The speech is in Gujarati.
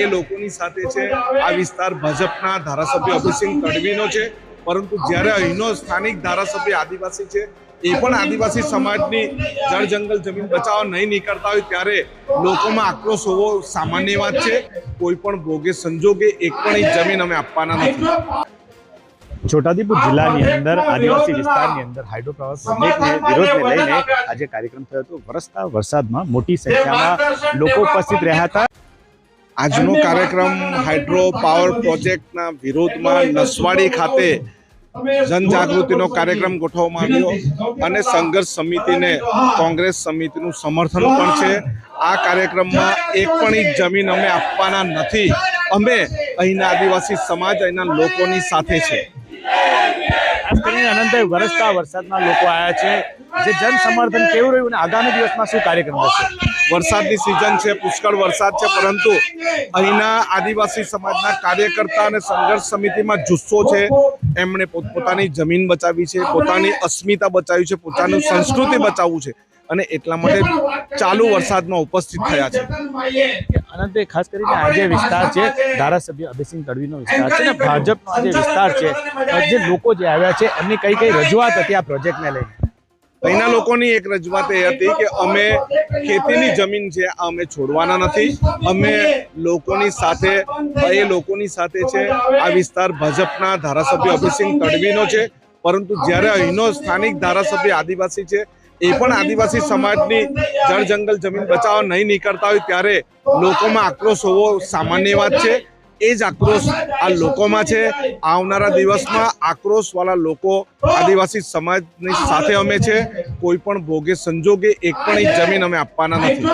એ લોકોની સાથે છે. આ વિસ્તાર ભાજપના ધારાસભ્ય અભિસિંહ તડવીનો છે. પરંતુ જ્યારે અહીંનો સ્થાનિક ધારાસભ્ય આદિવાસી છે, એ પણ આદિવાસી સમાજની જળ જંગલ જમીન બચાવવા નહીં નીકળતા હોય ત્યારે લોકોમાં આક્રોશ હોવો સામાન્ય વાત છે. કોઈ પણ ભોગે સંજોગે, એક પણ જમીન અમે આપવાના નથી. છોટાઉદેપુર જિલ્લાની અંદર, આદિવાસી વિસ્તારની અંદર હાઇડ્રોપાવર પ્રોજેક્ટને વિરોધને લઈને આજે કાર્યક્રમ થયો હતો. વરસતા વરસાદમાં મોટી સંખ્યામાં લોકો ઉપસ્થિત રહ્યા હતા. આજનો કાર્યક્રમ હાઇડ્રો પાવર પ્રોજેક્ટના વિરોધમાં નસવાડી ખાતે જનજાગૃતિનો કાર્યક્રમ ગોઠવવામાં આવ્યો અને સંઘર્ષ સમિતિને કોંગ્રેસ સમિતિનું સમર્થન પણ છે. આ કાર્યક્રમમાં એક પણ ઇંચ જમીન અમે આપવાના નથી. અમે અહીંના આદિવાસી સમાજ અહીંના લોકોની સાથે છે. ખાસ કરીને અનંતભાઈ વરસતા વરસાદના લોકો આવ્યા છે. જે જન સમર્થન કેવું રહ્યું અને આગામી દિવસમાં શું કાર્યક્રમ થશે? વરસાદની સિઝન છે, પુષ્કળ વરસાદ છે, પરંતુ અહીંના આદિવાસી સમાજના કાર્યકર્તા અને સંઘર્ષ સમિતિમાં જુસ્સો છે. એમણે પોતપોતાની જમીન બચાવી છે, પોતાની અસ્મિતા બચાવી છે, પોતાનું સંસ્કૃતિ બચાવવું છે અને એટલા માટે ચાલુ વરસાદમાં ઉપસ્થિત થયા છે. અનંતે ખાસ કરીને આ જે વિસ્તાર છે, ધારાસભ્ય અભિસિંહ તડવીનો વિસ્તાર છે ને ભાજપનો જે વિસ્તાર છે, જે લોકો જે આવ્યા છે, એમની કઈ કઈ રજૂઆત હતી આ પ્રોજેક્ટને લઈને? અહીંના લોકોની એક રજૂઆત એ હતી કે અમે ખેતીની જમીન છે આ અમે છોડવાના નથી. અમે લોકોની સાથે એ લોકોની સાથે છે. આ વિસ્તાર ભાજપના ધારાસભ્ય અભિસિંહ તડવીનો છે. પરંતુ જ્યારે અહીંનો સ્થાનિક ધારાસભ્ય આદિવાસી છે એ પણ આદિવાસી સમાજની જળ જંગલ જમીન બચાવવા નહીં નીકળતા હોય ત્યારે લોકોમાં આક્રોશ હોવો સામાન્ય વાત છે. એ જ આક્રોશ આ લોકોમાં છે. આવનારા દિવસમાં આક્રોશવાળા લોકો આદિવાસી સમાજની સાથે અમે છે. કોઈ પણ ભોગે સંજોગે એક પણ જમીન અમે આપવાના નથી.